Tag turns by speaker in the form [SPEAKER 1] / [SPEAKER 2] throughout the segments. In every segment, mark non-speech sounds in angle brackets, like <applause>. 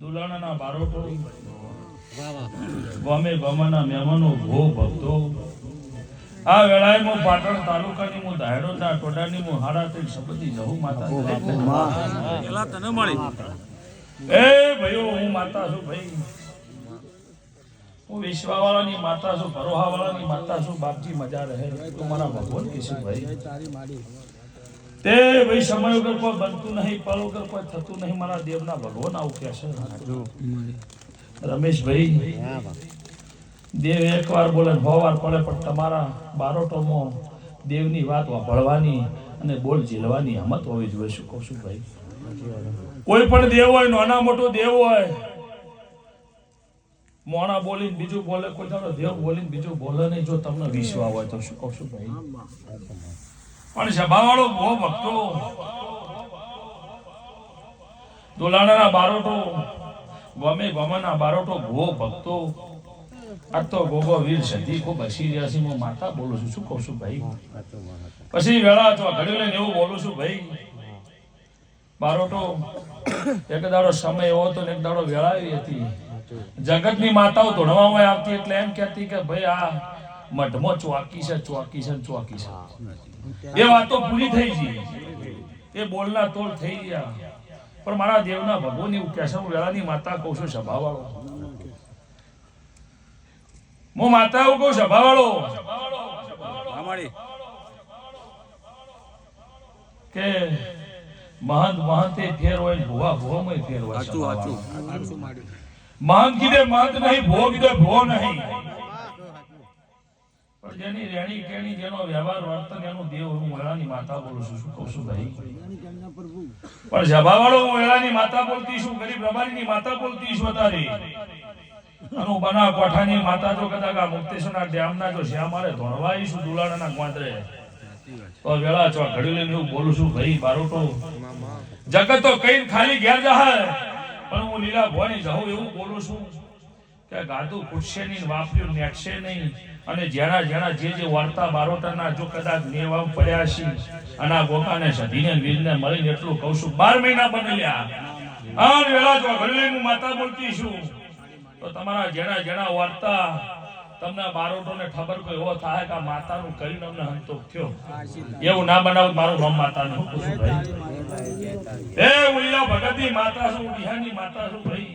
[SPEAKER 1] દુલાણાના બારોટો. ગમે ગમાના મહેમાનો ભો ભક્તો. આ વેળાએ હું પાટણ તાલુકાની હું ધાયડોના ટોડાની હું હાડા થઈ સંબંધી જહુ માતા
[SPEAKER 2] એલા તને મળી.
[SPEAKER 1] એ ભાઈઓ હું માતા છું ભાઈ. હું વિશ્વાવાળાની માતા છું ભરોહાવાળાની માતા છું. બાપજી મજા રહે તો મારા ભગવાન કે ભાઈ? તે ભાઈ સમય વગર કોઈ બનતું નહીં, પળ વગર કોઈ થતું નહીં. મારા દેવના ભગવાન આવું કે છે. રમેશભાઈ, દેવ એકવાર બોલે છ વાર પડે, પણ તમારા બારોટોમાં દેવની વાત વાપરવાની અને બોલ ઝીલવાની હમત હોવી જોઈએ. શું કહું છું ભાઈ? કોઈ પણ દેવ હોય, નાના મોટો દેવ હોય, મોણા બોલીને બીજું બોલે, કોઈ તમારો દેવ બોલીને બીજું બોલે નહીં, જો તમને વિશ્વા હોય તો શું કહું છું ભાઈ? પણ સભાવાળો બહુ ભક્તો. દોલાણાના બારોટો, ગમે ગમના બારોટો ભો ભક્તો. આ તો ગોગો વીર સધી ખૂબ હસી રહ્યા છે. માતા બોલું છું. શું કહું છું ભાઈ? પછી વેળા તો ઘડી લઈને એવું બોલું છું, ભાઈ, બારોટો, એક દાડો સમય એવો હતો ને એક દાડો વેળા આવી હતી. જગતની માતાઓ ધોળવામાં આવતી એટલે એમ કહેતી કે, ભાઈ, આ મઢમાં ચોકી છે ચોકી છે ચોકી છે. એ વાતો પૂરી થઈ ગઈ. એ બોલના તોલ થઈ ગયા. પણ મારા દેવના ભગવાન એવું હું વેળાની માતા કહું છું સભાવાળો. હું માતા એવું કહું સભાવાળો. કે મહંત મહંતે ફેર હોય ભુવા ભુવામાં ફેર હોય
[SPEAKER 2] સાચું સાચું.
[SPEAKER 1] મહંત કીધે મહંત નહીં ભો કીધે ભો નહીં. જેની રેણી કેણી, જેનો વ્યવહાર વર્તન, એનું દેવ હું વેળાની માતા બોલું છું. શું કહું છું ભાઈ? પણ સભાવાળો હું વેળાની માતા બોલતી છું, ગરીબ રબારીની માતા બોલતી છું તારે અનુ બના કોઠાની માતા જો કદાચ આ મુક્તેશ્વરના ડેમના જો શ્યામારે ધોળવાઈ છું દુલાડાના ગ્વાંદરે તો વેળા છો ઘડી લઈને હું બોલું છું, ભાઈ બારોટો જગત તો કઈ ખાલી ઘેર જહાય. પણ હું લીલા ભોની જાઉં એવું બોલું છું. કે ગાદું ખૂટશે નહીં વાપર્યું નેટશે નહીં. અને જેના જેના જે જે વાર્તા બારોટાના જો કદાચ નેવા પડ્યા છે અને આ ગોકાને સધીને ને વીરને મળીને એટલું કહું છું બાર મહિના બનેલ્યા. અને વેળા જો ભલે હું માતા બોલતી છું. તો તમારા જેના જેના વાર્તા તમને બારોટોને ખબર કોઈ એવો થાય કે માતાનું કરીને અમને હંતો થયો? એવું ના બનાવ મારું નામ માતાનું. ભાઈ એ ઉલ્લા ભગતની માતા છું બિહારની માતા છું ભાઈ.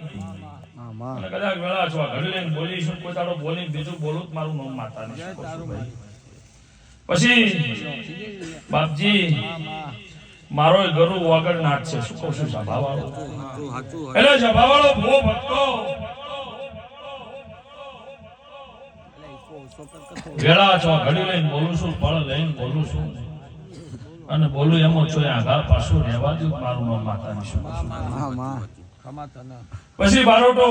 [SPEAKER 1] અને કદાચ વેળા છો ઘડી લઈને બોલીશું કોઈ તારો બોલીને બીજું બોલું મારું નામ માતા પછી બાપજી મારો ગરુ વગર નાટ છે. શું કહું છું સભાવાળો એટલે સભાવાળો ભો ભક્તો. વેળા છો ઘડી લઈને બોલું છું ફળ લઈને બોલું છું. અને બોલું એમ છો આઘા પાછું રહેવા દઉં મારું નામ માતાની. શું પછી બારોટો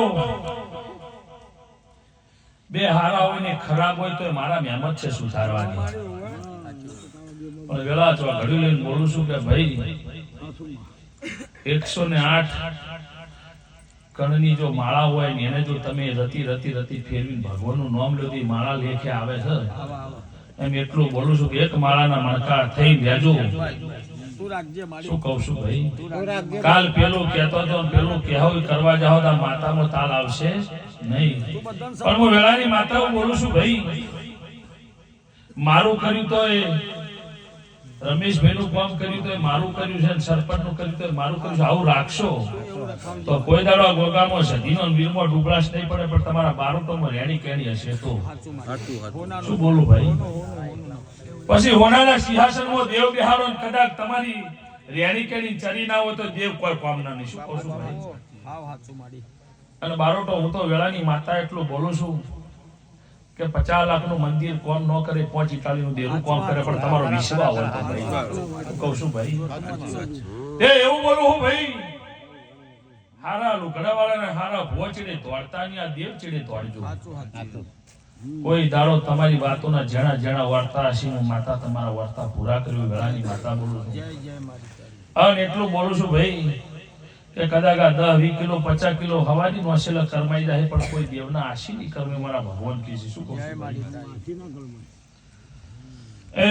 [SPEAKER 1] બે હારા હોય ને ખરાબ હોય તો મારા મહેમત છે સુધારવાની. પણ વેળા છો ઘડી લઈને બોલું છું કે ભાઈ એકસો ને આઠ કણની જો માળા હોય ને એને જો તમે રતી રતી રતી ફેરવીને ભગવાનનું નામ લો માળા લેખે આવે છે. એમ એટલું બોલું છું કે એક માળાના મણકા થઈ શું કહું છું ભાઈ? કાલ પેલું કહેતો હતો ને પેલું કહેવું કરવા જાઓ તો માતામાં તાલ આવશે નહીં. પણ હું વેળાની માતા હું બોલું છું ભાઈ. મારું કર્યું તો એ રમેશભાઈ નું કામ કર્યું તો એ મારું કર્યું છે સરપંચનું કર્યું તો એ મારું કર્યું છે. આવું રાખશો. તો કોઈ દાડો આ ગોગામાં સધીનો વીરમાં ડુબળાશ નહીં પડે પણ તમારા બારોટોમાં રેણી કેણી હશે તો. શું બોલું ભાઈ? પછી હોનાના સિંહાસનમાં દેવ બિહારો કદાચ તમારી રેણી કેણી ચરી ના હોય તો દેવ કોઈ પામના નહીં. શું કહું છું ભાઈ? અને બારોટો હું તો વેળાની માતા એટલું બોલું છું કે પચાસ લાખનું મંદિર કોમ ન કરે પાંચ ઇટાલી નું દેરું કોમ કરે પણ તમારો વિશ્વા હોય તો ભાઈ. કહું છું ભાઈ. તે એવું બોલું હું ભાઈ. હારા લુગડા વાળાને હારા ભોચડે દોડતા ની આ દેવ ચીડે દોડજો. કોઈ દાડો તમારી વાતોના જણા જણા વાર્તા હશે હું માતા તમારા વાર્તા પૂરા કર્યું વેળાની માતા બોલું છું. અને એટલું બોલું છું ભાઈ કે કદાચ આ દસ વીસ કિલો પચાસ કિલો હવાની નોસેલા કરમાઈ જાય પણ કોઈ દેવના આશી નહીં કરવે મારા ભગવાન કહે છે શું કહું છું એ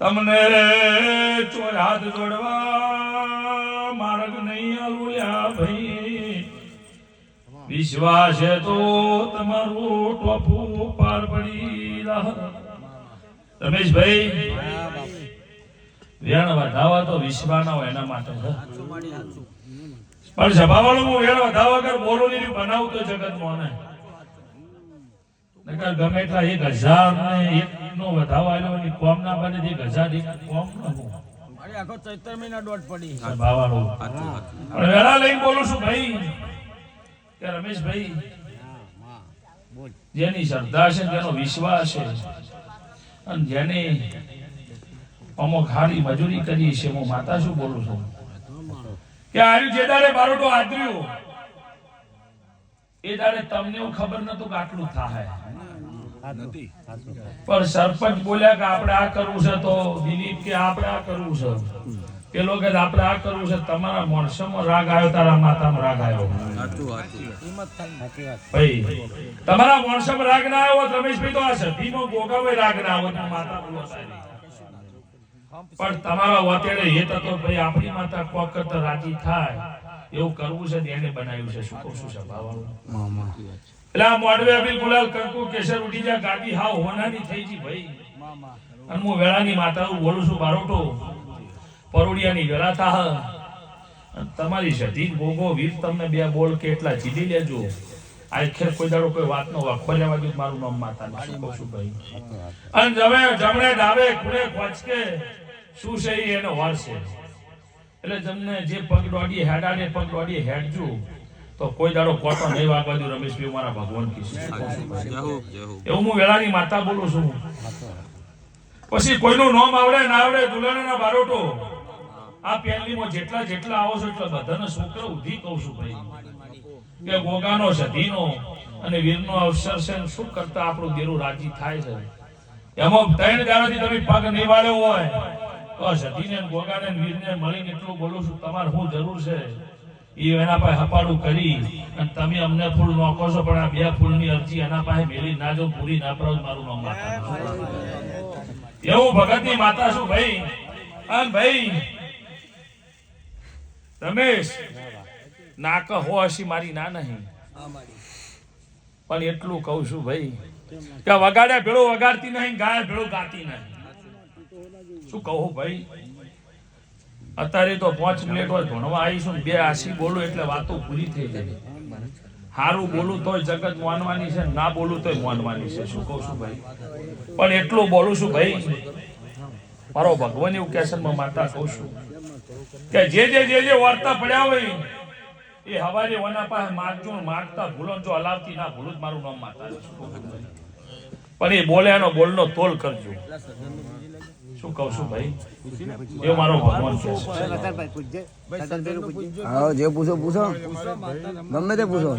[SPEAKER 1] તમને ચોર હાથ જોડવા માર્ગ નહીં આલુલ્યા ભાઈ. વિશ્વાસ છે તો તમારું ટોપું પાર પડી રમેશભાઈ વેણ વધાવા તો વિશ્વાના હોય એના માટે પણ સભાવાળું હું વેણ વધાવા કર બોલો બનાવતો જગત તો જગતમાં ને. નકર ગમે એટલા એક હજાર ને એક નો વધારો આવ્યો એની કોમ ના બને એક હજાર એક કોમ નો.
[SPEAKER 3] આખો ચૈત્ર મહિના દોઢ પડી.
[SPEAKER 2] હાચું
[SPEAKER 1] પણ વેળા લઈને બોલું છું ભાઈ કે રમેશભાઈ જેની શ્રદ્ધા છે જેનો વિશ્વાસ છે. અને જેને અમુક હારી મજૂરી કરી છે હું માતા શું બોલું છું? કે આર્યું જેદારે બારોટો આદર્યું. એ દાડે તમને એવું ખબર નતું કે આટલું થાય. પણ સરપંચ બોલ્યા કે આપણે આ કરવું છે તો દિલીપ કે આપણે આ કરવું છે? પેલો કે આપણે આ કરવું છે તમારા માણસોમાં રાગ આવ્યો તારા માતામાં રાગ આવ્યો. ભાઈ તમારા માણસોમાં રાગ ના આવ્યો રમેશભાઈ તો આ સતીમાં ગોગામાં રાગ ના આવ્યો માતા પણ તમારા વતેડે હેત હતો ભાઈ આપણી માતા કોક તો રાજી થાય. એવું કરવું છે એને બનાવ્યું છે. શું કહું છું સભાવાળું એટલે આ મોડવે અભિલ ગુલાલ કંકુ કેસર ઉઠી જા ગાદી હાવ હોનાની થઈ જી ભાઈ. અને હું વેળાની માતા બોલું છું બારોટો. પરોડિયાની વેળા થા તમારી સધી ભોગો વીર તમને બે બોલ કે એટલા જીધી લેજો. આખેર કોઈ દાડો કોઈ વાતનો વાખો લેવા દો મારું નામ માતા ને શું કહું છું ભાઈ. અને જમે જમણે ડાબે ખૂણે ખોચકે શું છે એને એનો વાર છે એટલે તમને જે પગ દોડી હેડાને પગ દોડીએ હેડજો તો કોઈ દાડો કોટો નહીં વાગવા દઉં રમેશભાઈ મારા ભગવાન કીધું એવું હું વેળાની માતા બોલું છું. પછી કોઈનું નામ આવડે ના આવડે દુલાણાના બારોટો. આ પેલીમાં જેટલા જેટલા આવો છો એટલા બધાને છોકરો ઉધી કહું છું ભાઈ. કે ગોગાનો સધીનો અને વીરનો અવસર છે શું કરતા આપણું દેરું રાજી થાય છે. એમાં ત્રણ દાડાથી તમે પગ નહીં વાળ્યો હોય તો સધીને ને ગોગાને ને વીરને મળીને એટલું બોલું છું, તમારે શું જરૂર છે? એ એના પાસે હપાડું કરી અને તમે અમને ફૂલ નોખો છો, પણ આ બે ફૂલની અરજી એના પાસે મેલી ના જો, પૂરી ના પડો મારું નામ એવું ભગતની માતા શું ભાઈ. અને ભાઈ, રમેશ, નાક હો હશી મારી ના નહીં. પણ એટલું કહું છું ભાઈ, કે વગાડ્યા ભેળો વગાડતી નહીં, ગાય ભેળો ગાતી નહીં. શું કહું ભાઈ? અત્યારે તો પાંચ મિનિટ હોય, ભણવા આવીશું બે આશી બોલું એટલે વાતો પૂરી થઈ જાય. હારું બોલું તોય જગત માનવાની છે ના બોલું તોય માનવાની છે. શું કહું છું ભાઈ? પણ એટલું બોલું છું ભાઈ, મારો ભગવાન એવું ને માતા કહું છું કે જે જે જે જે વાર્તા પડ્યા હોય, એ હવારે ઓના પાસે માગજો માગતા ભૂલો જો હલાવતી ના ભૂલું જ મારું નામ માતા? પણ એ બોલ્યાનો બોલનો તોલ કરજો. શું કહું છું ભાઈ? એ મારો ભગવાન છે.
[SPEAKER 4] હા જે પૂછો પૂછો. ગમે તે પૂછો.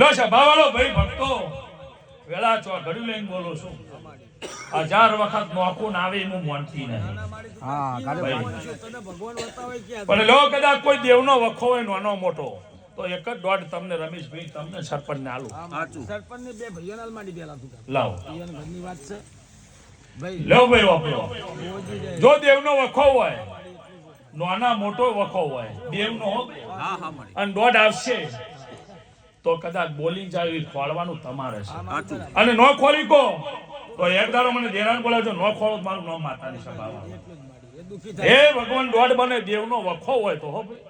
[SPEAKER 1] લો સભાવાળો ભાઈ ભક્તો. વેળા છો ઘડી લઈને બોલો છું. હજાર વખત નોખું ના આવે હું માનતી નહીં પણ લો કદાચ કોઈ દેવનો વખો હોય નાનો મોટો તો એક જ દોઢ તમને રમેશભાઈ તમને સરપંચ ને આલું.
[SPEAKER 3] સરપંચ ને બે ભૈયા નાલ માંડી દેલા તું
[SPEAKER 1] લાવો.
[SPEAKER 3] ઘરની વાત છે.
[SPEAKER 1] લો ભાઈ વાપરો. જો દેવનો વખો હોય નાના મોટો વખો હોય દેવનો અને દોઢ આવશે. તો કદાચ બોલી જાય ખોળવાનું તમારે છે. અને નો ખોલી કો તો એક દારો મને દેરાણ બોલાવજો. નો ખોળો મારું નો માતાની સભા
[SPEAKER 3] એ દુખી થાય
[SPEAKER 1] હે ભગવાન દોઢ બને દેવનો વખો હોય તો હો ભાઈ.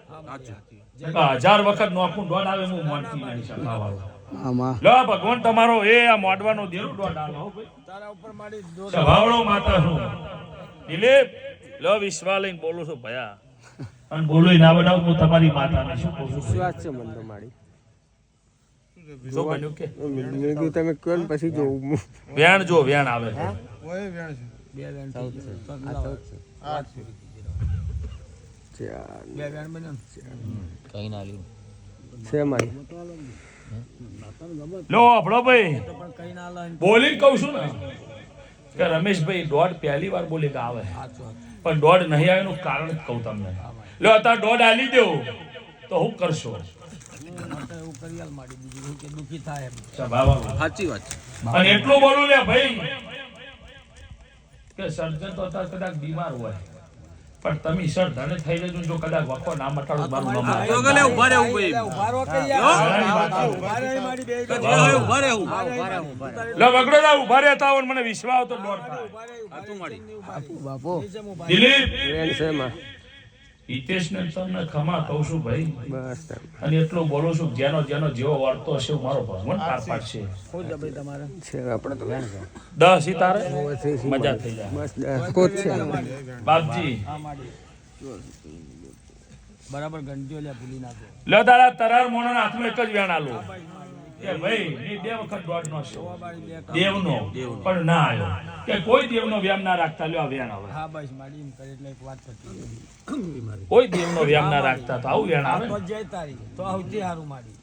[SPEAKER 1] હજાર વખત નોખું દોઢ આવે હું માનતી નહીં
[SPEAKER 4] સભા
[SPEAKER 1] લો ભગવાન તમારો એ આ મોડવાનો દેવ દોઢ આવે હો ભાઈ.
[SPEAKER 3] તારા ઉપર મારી દોડ
[SPEAKER 1] માતા હું દિલીપ લો વિશ્વા લઈને બોલું છું ભયા. અને બોલું ના બનાવું હું તમારી માતાને શું કહું
[SPEAKER 5] વિશ્વાસ છે મને તો મારી.
[SPEAKER 1] શું બન્યું કે?
[SPEAKER 5] તમે કહો ને પછી જોઉં હું.
[SPEAKER 1] વેણ જો વેણ આવે?
[SPEAKER 5] છે મારી.
[SPEAKER 1] લો આપણો ભાઈ. બોલી કહું છું ને. કે રમેશભાઈ દોઢ પહેલી વાર બોલી કે આવે. પણ દોઢ નહીં આવે એનું કારણ જ કહું તમને. લો અત્યારે દોઢ આલી દો તો હું કરશો?
[SPEAKER 2] સાચી વાત
[SPEAKER 1] અને એટલું બોલું લે ભાઈ કે સર્જન તો અત્યારે કદાચ બીમાર હોય. પણ તમે સર ધને થઈ જજો જો કદાચ વખો ના મટાડો મારું નામ.
[SPEAKER 2] તો ગલે ઊભા રહેવું ભાઈ
[SPEAKER 3] ઊભા રહો કે યાર. ઊભા રહે મારી બે
[SPEAKER 2] જે હોય ઊભા રહેવું.
[SPEAKER 1] લો વગડો ના ઊભા રહેતા હોય મને વિશ્વાસ થાય
[SPEAKER 3] ઊભા રહે, ઊભા
[SPEAKER 2] સાચું
[SPEAKER 5] બાપુ.
[SPEAKER 1] દિલીપ
[SPEAKER 5] વેણ છે માં.
[SPEAKER 1] હિતેશ ને તમને ખમા કહું છું ભાઈ.
[SPEAKER 5] બસ
[SPEAKER 1] અને એટલું બોલું છું જેનો જેનો જેવો વર્તો હશે મારો ભગવાન પાર પાડશે
[SPEAKER 3] છે. ભાઈ તમારે.
[SPEAKER 5] છે આપણે તો
[SPEAKER 1] દસ ઈ તારે મજા થઈ જાય.
[SPEAKER 5] બસ દસ. કોચ છે.
[SPEAKER 1] બાપજી.
[SPEAKER 3] બરાબર ઘંટીઓ લે ભૂલી નાખો.
[SPEAKER 1] લો દાદા તરાર મોણા હાથમાં એક જ વેણ આલો. કે ભાઈ એ બે વખત દોઢ નો છે દેવનો. પણ ના આવ્યો. કે કોઈ દેવનો વ્યામ ના રાખતા લ્યો આ વેણ હવે.
[SPEAKER 3] હા બસ મારી એમ કરે એટલે એક વાત થતી
[SPEAKER 1] કોઈ દેવનો વ્યામ ના રાખતા તો આવું વેણ આવે
[SPEAKER 3] તો જય તારી. તો સૌથી સારું માડી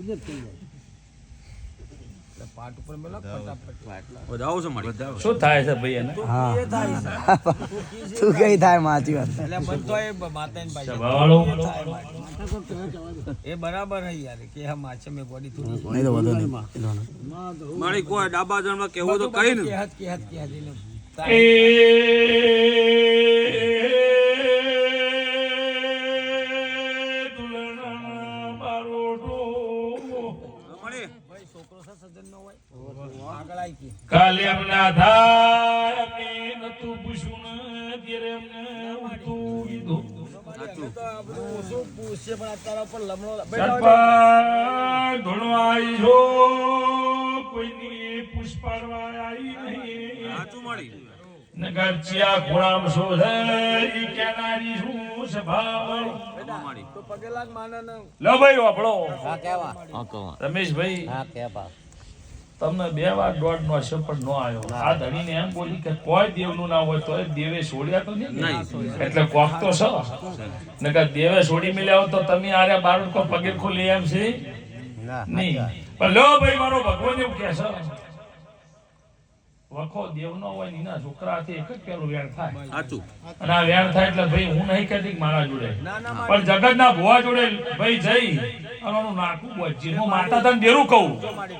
[SPEAKER 3] એટલે પાટ ઉપર મેલો
[SPEAKER 2] વધાવો છે માડી
[SPEAKER 1] શું થાય છે ભાઈ એને?
[SPEAKER 3] એ થાય
[SPEAKER 4] કઈ થાય માચી વાત?
[SPEAKER 3] એટલે બધો એ માતાને ભાઈ એ બરાબર હે યાર કે હા માછે મેં બોડી થોડી
[SPEAKER 4] નહીં તો વધુ નહીં.
[SPEAKER 2] મારી કોઈ ડાબા જણમાં કેવું તો કઈ નહીં
[SPEAKER 3] કેહત કેહત કેહત
[SPEAKER 1] એ
[SPEAKER 3] હોય. આગળ આવી
[SPEAKER 1] કાલે એમના થાય અમે નતું પૂછ્યું ને ત્યારે કીધું. પુષ્પાડવા આવી નહીં. ખોળામ ઈ કેનારી સ્વભાવ
[SPEAKER 3] તો પગે લાગ માને
[SPEAKER 1] લો ભાઈ વાપડો રમેશભાઈ. તમને બે વાર દોઢ નો હશે પણ નો આવ્યો આ ધણીને એમ બોલી કે કોઈ દેવનું ના હોય તો દેવે છોડ્યા તો નહીં એટલે કોક તો છો. નકર દેવે છોડી મેલ્યા હોય તો તમે આરે બારું કો પગે ખોલી એમ છે નહીં. પણ લો ભાઈ મારો ભગવાન એવું કે છે. વખો દેવનો હોય ને એના છોકરાથી એક જ પેલું વેણ થાય.
[SPEAKER 2] સાચું.
[SPEAKER 1] અને આ વેણ થાય એટલે ભાઈ હું નહીં કહેતી કે મારા જોડે.
[SPEAKER 3] ના ના
[SPEAKER 1] પણ ભુવા જોડે ભાઈ જઈ અને એનું નાખું બોચી હું માતા તને દેરું કહું?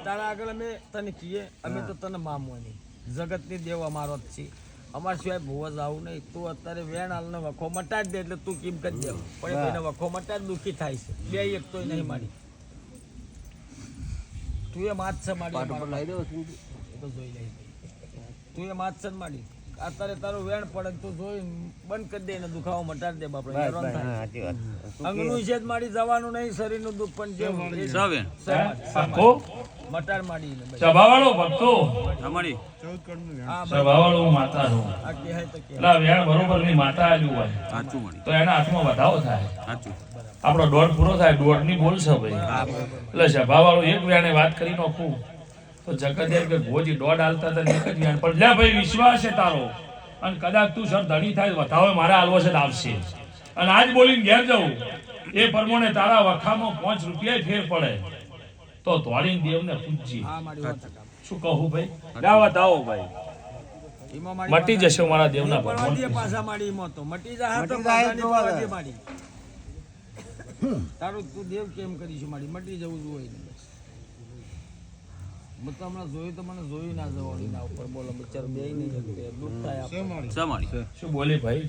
[SPEAKER 3] તારા આગળ અમે તને કહીએ અમે તો તને મામવાની જગતની દેવ અમારો જ છે અમાર સિવાય ભૂવો આવું નહીં. તું અત્યારે વેણ હાલને વખો મટાડી દે એટલે તું કેમ કરી દે પણ એને વખો મટાડી દુખી થાય છે. બે એક તો નહીં માડી તું એ માત છે મારી તો. જોઈ લઈ તું એ માત છે માડી અત્યારે તારું વેણ પડે તું જોઈ બંધ કરી દે ને દુખાવો મટાડી દે બાપડે. અંગનું છે માડી જવાનું નહીં શરીરનું દુઃખ પણ જે મટાડ માડી
[SPEAKER 1] સભાવાળો ભક્તો?
[SPEAKER 3] અમારી
[SPEAKER 1] સભાવાળો માતા
[SPEAKER 3] કહેવાય.
[SPEAKER 1] એટલે વેણ બરોબરની માતા આલ્યું હોય.
[SPEAKER 2] સાચું મળી
[SPEAKER 1] તો એના હાથમાં વધાવો થાય.
[SPEAKER 2] સાચું.
[SPEAKER 1] આપણો દોઢ પૂરો થાય દોઢની બોલશે ભાઈ. એટલે સભાવાળો એક વેણે વાત કરી નાખું. તો જગત એમ કે ગોજી દોઢ હાલતા હતા ને એક જ વેણ પણ લે ભાઈ વિશ્વાસ છે તારો. અને કદાચ તું સર ધણી થાય વધાવે મારે હાલવો છે આવશે. અને આજ બોલીને ઘેર જવું. એ પ્રમાણે તારા વખામાં પાંચ રૂપિયા ફેર પડે. તો ધોળીને દેવને પૂજજી. શું કહું ભાઈ? દાવા દાવો ભાઈ. મટી જશે મારા દેવના ભગવાન.
[SPEAKER 3] પાછા માડી એમાં તો મટી જાય તો માડી તારું તું દેવ કેમ કરીશું માડી મટી જવું જોઈએ મેં હમણાં જોયું તો મને જોયું ના જવાનું. ના ઉપર બોલો બિચારો બે નહીં શકતે દુઃખ થાય આપણે.
[SPEAKER 2] સ
[SPEAKER 1] શું બોલી ભાઈ?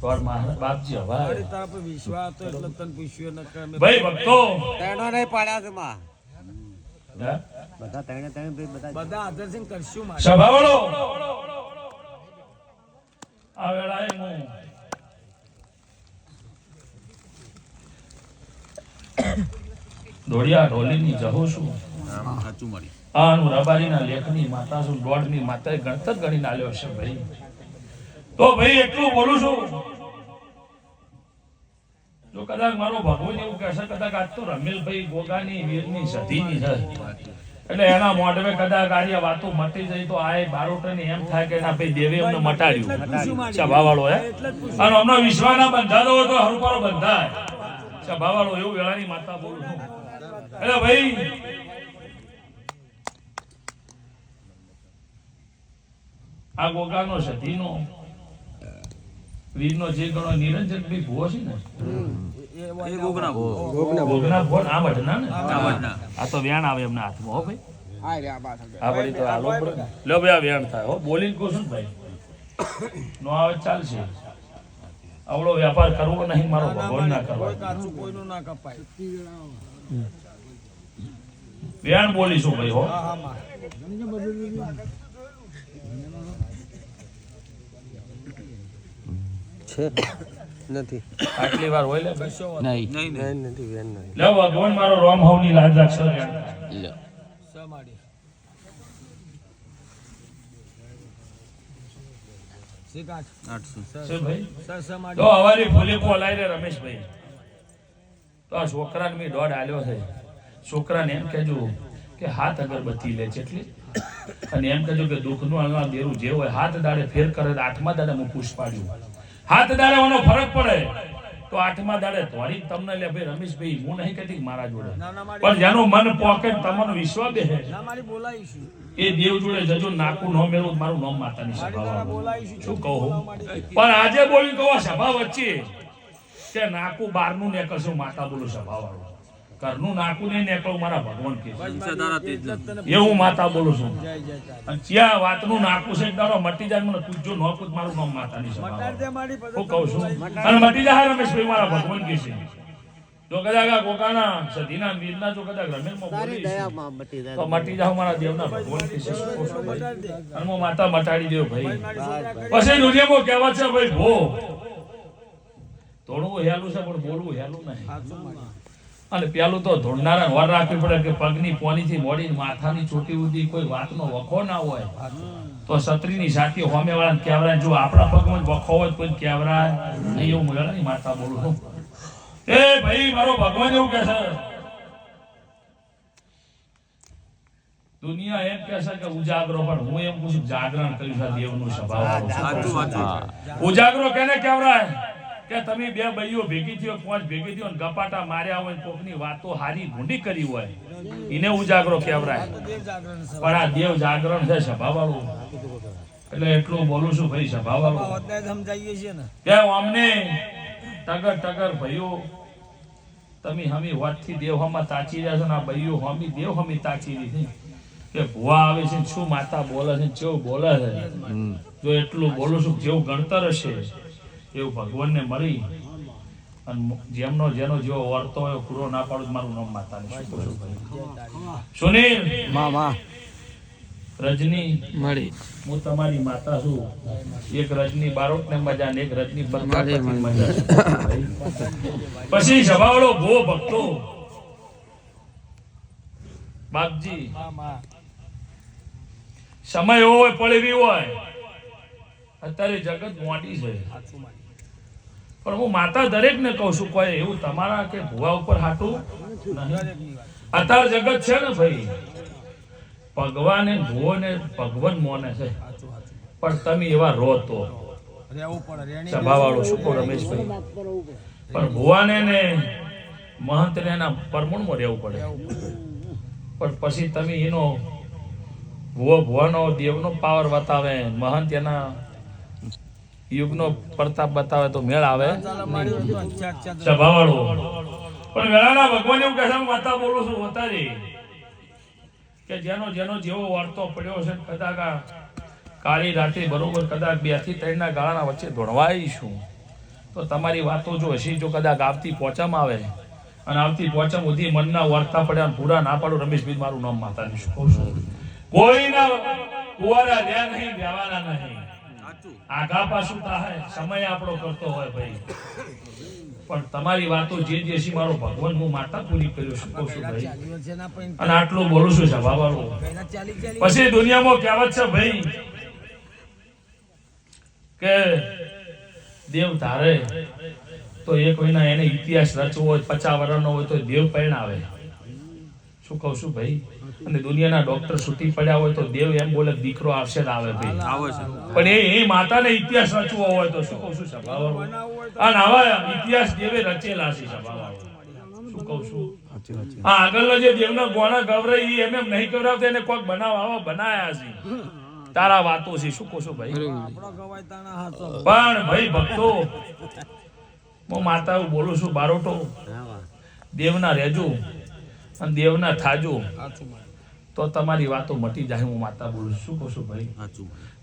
[SPEAKER 1] તોર મારા બાપજી હવા
[SPEAKER 3] મારી તારા પર વિશ્વાસ હતો એટલે તને પૂછ્યું ન કર
[SPEAKER 1] ભાઈ ભક્તો! હે?
[SPEAKER 3] બધા હાજર છે ને કરશું મારી.
[SPEAKER 1] સભાવાળો આ વેળાએ હું દોડિયા ઢોલીની જહું છું
[SPEAKER 2] સાચું મારી
[SPEAKER 1] હું લેખની માતા છું દોઢની માતાએ ગણતર ગણી નાલ્યો છે ભાઈ. તો ભાઈ એટલું બોલું છું. જો કદાચ મારો ભગવાન એવું કહેશે, કદાચ આજ તો રમેલભાઈ ગોગાની, વીરની સધીની છે. એટલે એના મોઢવે કદાચ આ વાતો મટી જાય તો આ બારોટને એમ થાય કે ના ભાઈ દેવે એમને મટાડ્યું. સભાવાળો હે? અને અમનો વિશ્વાના બંધાતો તો હરુપારો બંધાય. સભાવાળો એવું વેળાની માતા બોલું છું. એટલે ભાઈ આ ગોગાનો સતીનો વીરનો જે ગણો નિરંજન ભાઈ ભૂવો છે ને?
[SPEAKER 2] એ ગોગના
[SPEAKER 1] ગોગના આ વઢના ને?
[SPEAKER 2] આ વાતના.
[SPEAKER 1] આ તો વ્યાણ આવે એમના હાથમાં હો ભાઈ.
[SPEAKER 5] આ રે આ પાછળ.
[SPEAKER 1] આ વળી તો આલો પડે. લ્યો ભાઈ આ વ્યાણ થાય હો. બોલીને કહું ભાઈ. <coughs> નો આવે ચાલશે. આવડો વ્યાપાર કરવો નહીં મારો ભગવાન ના કરવો.
[SPEAKER 3] કોઈ ના કપાય.
[SPEAKER 1] વ્યાણ બોલીશું ભાઈ હો
[SPEAKER 3] હા હા માં
[SPEAKER 5] છે નથી.
[SPEAKER 1] આટલી વાર હોય લે
[SPEAKER 2] નહીં. નહીં
[SPEAKER 5] નથી વેન નહીં.
[SPEAKER 1] લ્યો ભગવાન મારો રોમ હવની લાજ રાખશો વ્યાણ
[SPEAKER 2] લ્યો.
[SPEAKER 3] સ માડી શ્રીકાંત
[SPEAKER 2] આઠસો
[SPEAKER 1] છે ભાઈ?
[SPEAKER 3] સર સ
[SPEAKER 1] તો
[SPEAKER 3] માડી
[SPEAKER 1] હવારી ફૂલી રે રમેશભાઈ. તો આ છોકરાને મેં દોઢ આલ્યો છે. છોકરાને એમ કહેજો કે હાથ અગરબત્તી લે છે એટલે. અને એમ કહેજો કે દુઃખનું દેરું જે હોય હાથ દાડે ફેર કરે તો આઠમા દાડે હું પુષ્પ પાડ્યું. હાથ દાડે એનો ફરક પડે. તો આઠમા દાડે ધોરી તમને લે. ભાઈ રમેશભાઈ હું નહીં કહેતી મારા જોડે.
[SPEAKER 3] ના ના
[SPEAKER 1] પણ જેનું મન પોકેટ તમારો વિશ્વાસ બેહે
[SPEAKER 3] ના
[SPEAKER 1] એ દેવ જોડે જજો નાકું ન મેળવું મારું નામ માતાની સભા શું કહું પણ આજે બોલી કહો સભા વચ્ચે કે નાકું બારનું નીકળશું માતા બોલું સભા વાળું. ઘરનું નાકું નહીં નીકળું મારા ભગવાન કે છે. એવું માતા બોલું છું.
[SPEAKER 3] જય જય
[SPEAKER 1] અને ત્યાં વાતનું નાકું છે તારો મટી જાય મને પૂછજો ન પૂછ મારું નામ માતાની
[SPEAKER 3] પછી
[SPEAKER 1] હું કહું છું. અને મટી જાય રમેશભાઈ મારા ભગવાન કે છે. જો કદાચ આ કોકાના સધીના મીરના જો કદાચ રમેશમાં બોલી તો મટી જાવ મારા દેવના ભગવાન કે છે. શું કહું ભાઈ?
[SPEAKER 3] મટાડ
[SPEAKER 1] અને હું માતા મટાડી દેવ ભાઈ. પછી દુનિયામાં કહેવત છે ભાઈ ભો થોડું હેલું છે પણ બોલવું હેલું નહીં. અને પેલું તો ધોળનારા વર રાખવી પડે કે પગની પોનીથી મોડીને માથાની ચોટી ઉધી કોઈ વાતનો વખો ના હોય. તો સત્રીની સાથી હોમે વાળાને કહેવરાય જો આપણા પગમાં વખો હોય કોઈ કહેવરાય નહીં એવું મળે નહીં માતા બોલું છું. એ ભાઈ મારો ભગવાન એવું કહે છે. દુનિયા એમ કહે છે કે ઉજાગરો પણ હું એમ કહું છું જાગરણ કર્યું છે દેવનું સ્વભાવ? ઉજાગરો કેને કહેવાય? કે તમે બે ભાઈઓ ભેગી થયો પાંચ ભેગી થયો ગપાટા માર્યા હોય ને કોકની વાતો હારી ભૂંડી કરી હોય એને ઉજાગરો
[SPEAKER 3] સભા
[SPEAKER 1] પણ આ દેવ જાગરણ છે સભા વાળું એટલે એટલું બોલું છું ભાઈ સભા વાળું
[SPEAKER 3] હોતને સમજાવીએ છીએ ને.
[SPEAKER 1] કે અમને ટગર ટગર ભાઈઓ તમે હમી વાતથી દેવ હમા તાચી રહ્યા છો ને આ ભાઈઓ હમી દેવ હમી તાચી રહી કે ભુવા આવે છે શું માતા બોલે છે જેવું બોલે છે. જો એટલું બોલું છું જેવું ગણતર હશે એવું ભગવાનને મળી અને જેમનો જેનો જેવો વર્તો હોય પૂરો ના પાડો મારું નામ ભાઈ? સુનિલ! રજની.
[SPEAKER 5] મળી.
[SPEAKER 1] હું તમારી માતા છું. એક રજની બારોટ ને મજા ને એક રજની મજા. પછી સભાવાળો ભો ભક્તો. બાપજી. સમય હોય પડેવી હોય. અત્યારે જગત મોટી છે. પણ હું માતા દરેક ને કહું છું, કોઈ એવું તમારા કે ભુવા ઉપર હાટું
[SPEAKER 3] દરેકની
[SPEAKER 1] જગત છે ને ભાઈ, ભગવાને ભુવો ને ભગવાન મોને છે. પણ તમે એવા રો તો. સભાવાળો શું કહું રમેશભાઈ પણ ભુવાને ને મહંતને એના પરમણમાં રહેવું પડે. પણ પછી તમે એનો ભુવો, ભુવાનો, દેવનો પાવર બતાવે, મહંત એના યુગનો પ્રતાપ બતાવે તો મેળ આવે. સભાવાળો પણ વેળાના ભગવાન એવું કહે છે, હું બોલું છું વતારી કે જેનો જેનો જેવો વાર્તો પડ્યો છે કદાચ કાળી રાતે બરોબર કદાચ બેથી ત્રણના ગાળાના વચ્ચે ધોળવાઈશું. તો તમારી વાતો જો હશે જો કદાચ આવતી પોચમ આવે, અને આવતી પોચમ સુધી મનના વાર્તા પડ્યા પૂરા ના પાડું, રમેશભાઈ, મારું નામ માતાની શું કહું કોઈના કુવારા રહ્યા નહીં દેવાના નહીં. આગા પાછું થાય, સમય આપણો કરતો હોય ભાઈ. પણ તમારી વાતો જે જે મારો ભગવાન હું માતા પૂરી કર્યો છું, કહું છું ભાઈ. અને આટલું બોલું છું
[SPEAKER 3] ચાલી
[SPEAKER 1] પછી દુનિયામાં કહેવત છે ભાઈ કે દેવ ધારે તો એક કોઈના એને ઇતિહાસ રચવો હોય, પચાસ વર્ષનો હોય તો દેવ પરિણાવે. શું કહું છું ભાઈ? અને દુનિયાના ડોક્ટર છૂટી પડ્યા હોય તો દેવ એમ બોલે દીકરો આવશે ને આવે ભાઈ.
[SPEAKER 2] આવે છે.
[SPEAKER 1] પણ એ એ માતાને ઇતિહાસ રચવો હોય તો શું કહું છું સભાવાળો અને આવા ઇતિહાસ દેવે રચેલા છે સભાવાળો શું કહું છું? આ આગળનો જે દેવનો ગોણા ગવરાય એમ એમ નહીં ગવરાવતો એને કોઈક બનાવ આવા બનાયા છે. તારા વાતો છે શું કહો છો ભાઈ? પણ ભાઈ ભક્તો હું માતા બોલું છું બારોટો દેવના રહેજો અને દેવના થાજો. તો તમારી વાતો મટી જાય હું માતા બોલું શું કહું છું ભાઈ?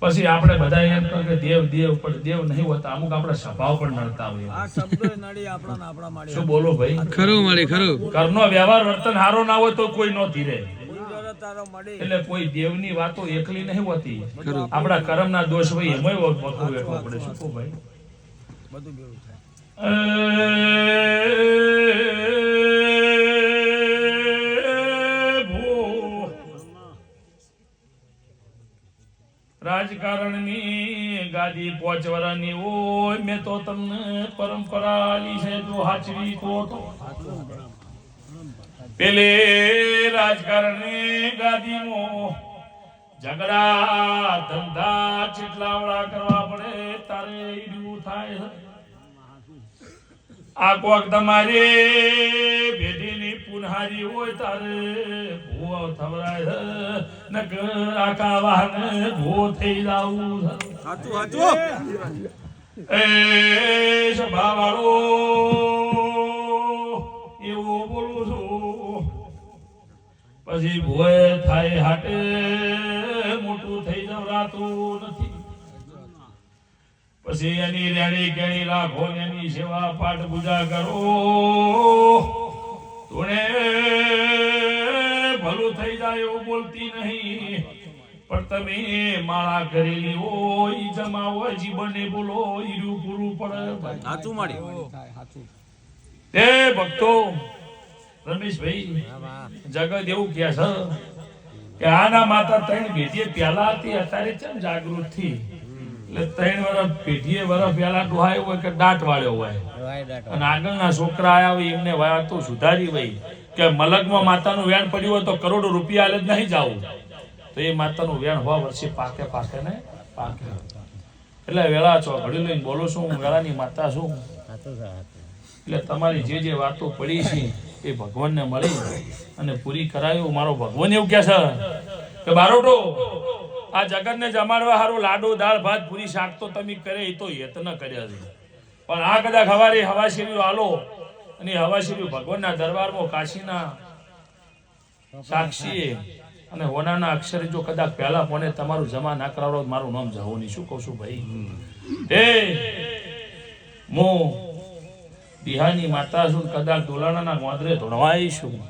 [SPEAKER 1] પછી આપણે બધા એમ કહો કે દેવ દેવ પણ દેવ નહીં હોતા. અમુક આપણા સ્વભાવ પણ નડતા હોય.
[SPEAKER 3] આ શબ્દો નડી આપણા ને આપણા માડી
[SPEAKER 1] શું બોલો ભાઈ?
[SPEAKER 5] ખરું મળે ખરું.
[SPEAKER 1] ઘરનો વ્યવહાર વર્તન સારો ના હોય તો કોઈ નો ધીરે. એટલે કોઈ દેવની વાતો એકલી નહીં હોતી. આપણા કર્મના દોષ હોય એમાં વખવું પડે. શું કહું ભાઈ?
[SPEAKER 3] બધું ભેગું થાય.
[SPEAKER 1] રાજકારણની ગાદી પોચ વરાની ઓય, મેં તો તમને પરંપરા આલી છે, જો હાચવી તો પેલે રાજકારણની ગાદીમાં ઝઘડા, ધંધા ચીટલાવડા કરવા પડે, તારે ઈડું થાય. આ કોક તમારે ભેટીની પુનહારી હોય તારે ભૂવો થવરાય. નકર આખા વાહન ભૂવો થઈ જાવું.
[SPEAKER 2] સાચું સાચું
[SPEAKER 1] એ સભાવાળો એવું બોલું છું પછી ભોય થાય હાટે મોટું થઈ જવરાતું પછી એની રેડી કેણી રાખો એની સેવા પાઠ પૂજા કરો. તોને ભલું થઈ જાય એવું બોલતી નહીં. પણ તમે માળા કરેલી હોય જમાવો જીવને બોલો ઈરું પૂરું પડે
[SPEAKER 2] સાચું માડી
[SPEAKER 1] તે ભક્તો રમેશભાઈ જગત એવું કહે છે કે આના માતા ત્રણ પેઢીએ પહેલા હતી અત્યારે ચમ જાગૃતથી એટલે ત્રણ વર્ષ પેઢીએ વર્ષ પહેલા ડોહાયો હોય કે દાંત વાળ્યો હોય. અને આગળના છોકરા આવ્યા હોય એમને વાતો સુધારી હોય કે મલકમાં માતાનું વેણ પડ્યું હોય તો કરોડો રૂપિયા આલે જ નહીં જવું. તો એ માતાનું વેણ હોવા વર્ષે પાકે પાકે ને પાકે. એટલે વેળા છો ઘડી લઈને બોલું છું હું વેળાની માતા છું. એટલે તમારી જે જે વાતો પડી છે એ ભગવાનને મળી અને પૂરી કરાયું. મારો ભગવાન એવું કહે છે કે બારોટો આ જગતને જમાડવા હારું લાડુ, દાળ, ભાત, પૂરી શાક તો તમે કરે, એ તો યત્ન કર્યા છે. પણ આ કદાચ હવારે હવાશીરીઓ આલો અને હવા હવાશીરીઓ ભગવાનના દરબારમાં કાશીના સાક્ષીએ અને હોનાના અક્ષરે જો કદાચ પહેલા પોને તમારું જમા ના કરાવડો મારું નામ જહોની શું કહું છું ભાઈ? એ હું બિહારની માતા છું કદાચ દોલાણાના ગોંદરે ધોળવાઈશું.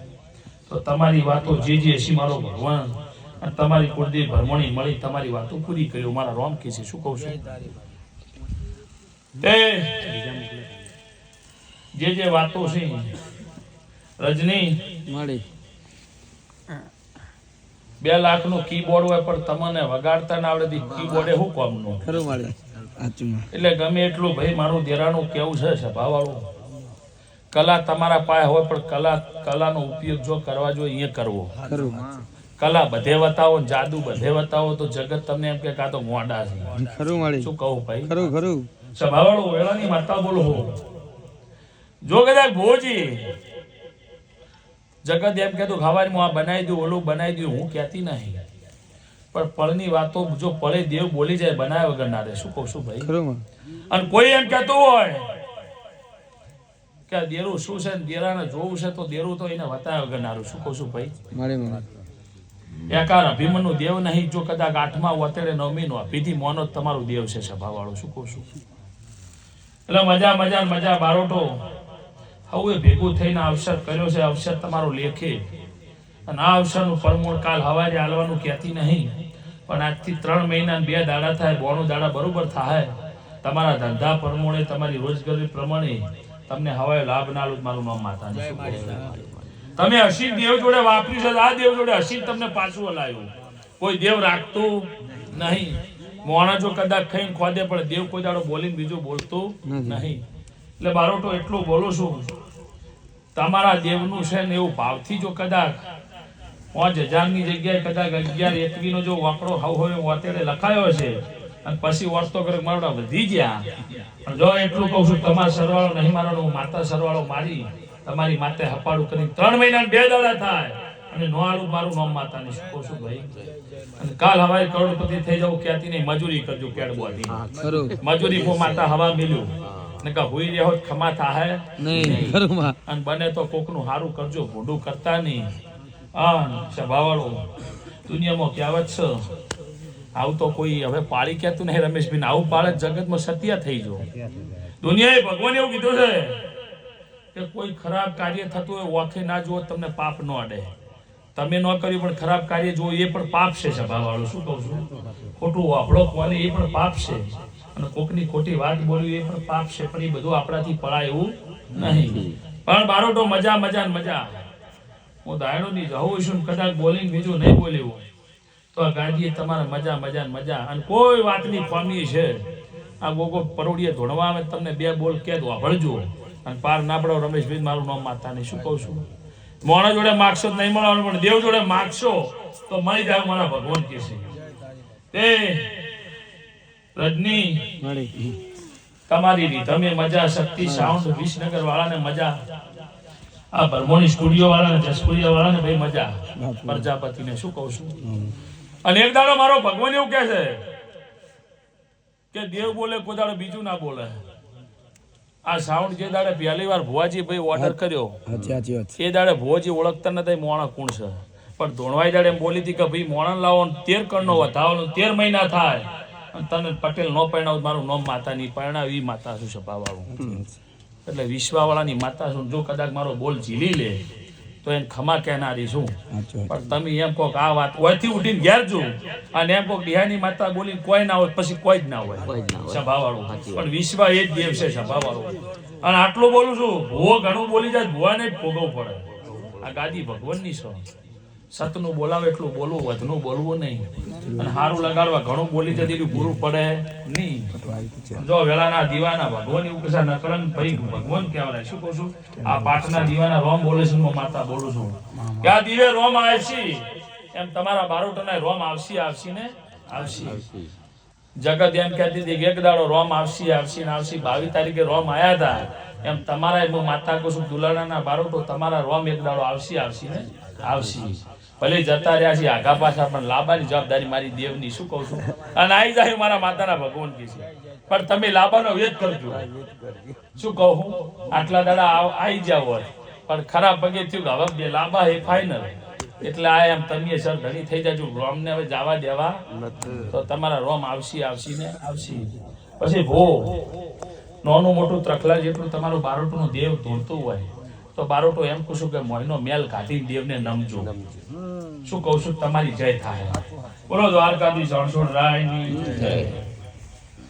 [SPEAKER 1] તો તમારી વાતો જે જે હશે મારો ભગવાન. અને તમારી કુળદેવ ભરમણી મળી તમારી વાતો પૂરી કર્યો મારા રોમ કે છે શું કહું છું? જે જે વાતો છે રજની
[SPEAKER 5] મળી.
[SPEAKER 1] બે લાખનું કીબોર્ડ હોય પણ તમને વગાડતા ના આવડે. કીબોર્ડ શું કામનું
[SPEAKER 5] ખરું મળી
[SPEAKER 1] એટલે ગમે એટલું ભાઈ મારું દેરાનું કેવું છે સભાવાળું? કલા તમારા પાસે હોય પણ કલા કલાનો ઉપયોગ જો કરવા જોઈએ એ કરવો.
[SPEAKER 5] ખરું.
[SPEAKER 1] કલા બધે વતાવો જાદુ બધે વતાવો તો જગત તમને એમ કે કાં તો મોડા છે.
[SPEAKER 5] ખરું મળી.
[SPEAKER 1] શું કહું ભાઈ?
[SPEAKER 5] ખરું ખરું.
[SPEAKER 1] સભાવાળો વેળાની માતા બોલો હો જો કદાચ ભોજી જગત એમ કહેતું ખાવાની આ બનાવી દઉં ઓલું બનાવી દઉં હું કહેતી નહીં. પણ પળની વાતો જો પળે દેવ બોલી જાય બનાવ્યા વગર ના રહે. શું કહું છું ભાઈ?
[SPEAKER 5] ખરું
[SPEAKER 1] અને કોઈ એમ કહેતું હોય કે દેરું શું છે ને દેરાને જોવું છે તો દેરું તો એને વતાવ્યા વગર નારું શું કહું છું ભાઈ? એકાર અભિમનુ દેવ નહીં, જો કદાચ આઠમા વતેડે નવમી નો અભિધિ મોનો જ તમારું દેવ છે સભાવાળો, શું કહું છું? એટલે મજા મજા મજા, બારોટો. હવે ભેગું થઈને અવસર કર્યો છે અવસર તમારો લેખે. અને આ અવસરનું પરમોણ કાલ હવારે હાલવાનું કહેતી નહીં, પણ આજથી ત્રણ મહિના બે દાડા થાય, બોણું દાડા બરોબર થાય. તમારા ધંધા પરમોણે તમારી રોજગારી પ્રમાણે તમને હવાય લાભ ના મારું નામ માતાનું? તમે હસીન દેવ જોડે વાપર્યું છે આ દેવ જોડે હસીન તમને પાછું હલાયું. કોઈ દેવ રાખતું નહીં. મોણા જો કદાચ ખાઈને ખોદે પણ દેવ કોઈ દાડો બોલીને બીજું બોલતું નહીં. એટલે બારોટો એટલું બોલું છું તમારા દેવનું છે ને એવું ભાવથી જો કદાચ પાંચ હજારની જગ્યાએ કદાચ અગિયાર એકવીનો જો વાંકડો હાવ હોય અત્યારે લખાયો છે અને પછી વર્તો કરે મારા વધી ગયા. જો એટલું કહું છું તમારા સરવાળો નહીં મારવાનો હું માતા સરવાળો મારી તમારી માતે હપાડું કરી ત્રણ મહિના બે દાડા થાય. અને નોહાળું મારું નામ માતાની શું કહું છું ભાઈ? અને કાલ હવાય કરોડપતિ થઈ જાવ ક્યાંથી નહીં મજૂરી કરજો કેડબોથી મજૂરી કો માતા હવા મિલ્યું. ને કે હુઈ રહ્યો ખમા થાહે.
[SPEAKER 5] નહીં ઘરમાં
[SPEAKER 1] અને બને તો કોકનું હારું કરજો ભોડું કરતા નહીં. આ સભાવાળો દુનિયામાં કહેવત છે? આવું તો કોઈ હવે પાળી કહેતું નહીં રમેશભાઈ. આવું પાળે જગતમાં સત્ય થઈ જો દુનિયાએ ભગવાન એવું કીધું છે કે કોઈ ખરાબ કાર્ય થતું હોય, ઓખે ના જુઓ, તમને પાપ ન અડે. તમે ન કર્યું, પણ ખરાબ કાર્ય જુઓ, એ પણ પાપ છે, સભાવાળું. શું કહું છું? ખોટું વાપડો કોને, એ પણ પાપ છે. અને કોકની ખોટી વાત બોલવી એ પણ પાપ છે, પણ એ બધું આપણાથી પડાય એવું નહીં. પણ બારોટો મજા મજા મજા. હું દાયણો ની જવું છું કદાચ બોલીને બીજું નહીં બોલ્યું તો આ ગાડીએ તમારે મજા મજા મજા. અને કોઈ વાતની ખામી છે. આ ગોગો પરોડીએ ધોણવા તમને બે બોલ કે વાપરજો અને પાર ના પડો રમેશભાઈ મારું નામ માતા નહીં શું કહું છું? મોણા જોડે માગશો નહીં મળવાનું પણ દેવ જોડે માગશો તો મળી જાય મારા ભગવાન કે છે. તે રજની તમારી રીધમે મજા શક્તિ સાઉન્ડ વિસનગર વાળાને મજા. આ બર્મોની સ્ટુડિયો વાળાને જસપુરિયા વાળાને ભાઈ મજા. પ્રજાપતિને શું કહું છું? અને એક દાડો મારો ભગવાન એવું કહે છે કે દેવ બોલે કોઈ દાડો બીજું ના બોલે. આ સાઉન્ડ જે દાડે પહેલી વાર ભુવાજી ભાઈ ઓર્ડર કર્યો. એ દાડે ભુવાજી ઓળખતા નથી મોણા કોણ છે. પણ ધોણવાઈ દાડે એમ બોલી હતી કે ભાઈ મોણા લાવો તેર કણનો વધાવવાનો તેર મહિના થાય. અને તને પટેલ નો પરણાવ મારું નામ માતાની પરણાવી માતા શું સભાવાળું એટલે વિશ્વાવાળાની માતા શું? જો કદાચ મારો બોલ ઝીલી લે. તો એને ખમા કહેનારી છું. પણ તમે એમ કહો કે આ વાત ઓયથી ઉઠીને ઘેર જો. અને એમ કહો કે ડિહાની માતા બોલી કોઈ ના હોય પછી કોઈ જ ના હોય. સભાવાળું. પણ વિશ્વ એ જ દેવ છે સભાવાળું. અને આટલું બોલું છું ભૂવો ઘણું બોલી જાય ભૂવાને જ ભોગવવું પડે. આ ગાદી ભગવાનની છે. સતનું બોલાવે એટલું બોલવું વધનું બોલવું નહીં. અને સારું લગાડવા, ઘણું બોલી જતી પૂરું પડે નહીં. જો વેળાના દીવાના ભગવાન એવું કહેશે નકરણ ભાઈ ભગવાન કહેવાય. શું કહું છું? આ પાઠના દીવાના રોમ બોલે છે હું માતા બોલું છું. કે દીવે રોમ આવશે. એમ તમારા બારોટના રોમ આવશે આવશે ને? આવશે. જગત એમ કહેતી હતી એક દાડો રોમ આવશે આવશે ને આવશે. બાવીસ તારીખે રોમ આવ્યા હતા. એમ તમારા હું માતા કહું છું દુલાડાના બારોટો તમારા રોમ એક દાડો આવશે આવશે ને? આવશે. ભલે જતા રહ્યા છે આઘા પાછા, પણ લાંબાની જવાબદારી મારી દેવની, શું કહું છું? અને આવી જાય મારા માતાના ભગવાન કે છે. પણ તમે લાંબાનો વેદ કરજો. શું કહું આટલા દાડા આવ- જાવ પણ ખરાબ પગે થયું કે હવે બે લાંબા એ ફાઇનલ એટલે આ એમ તમે સર ઘણી થઈ જાજો. રોમને હવે જવા દેવા. તો તમારા રોમ આવશે આવશે ને, આવશે. પછી ભો નાનું મોટું ત્રખલા જેટલું તમારું બારોટનું દેવ ધોતું હોય. તો બારોટો એમ કહું છું કે મોયનો મેલ કાઢી દેવને નમજો. શું કહું છું? તમારી જય થાય. બોલો દ્વારકાધીશ રણછોડ રાયની. જય.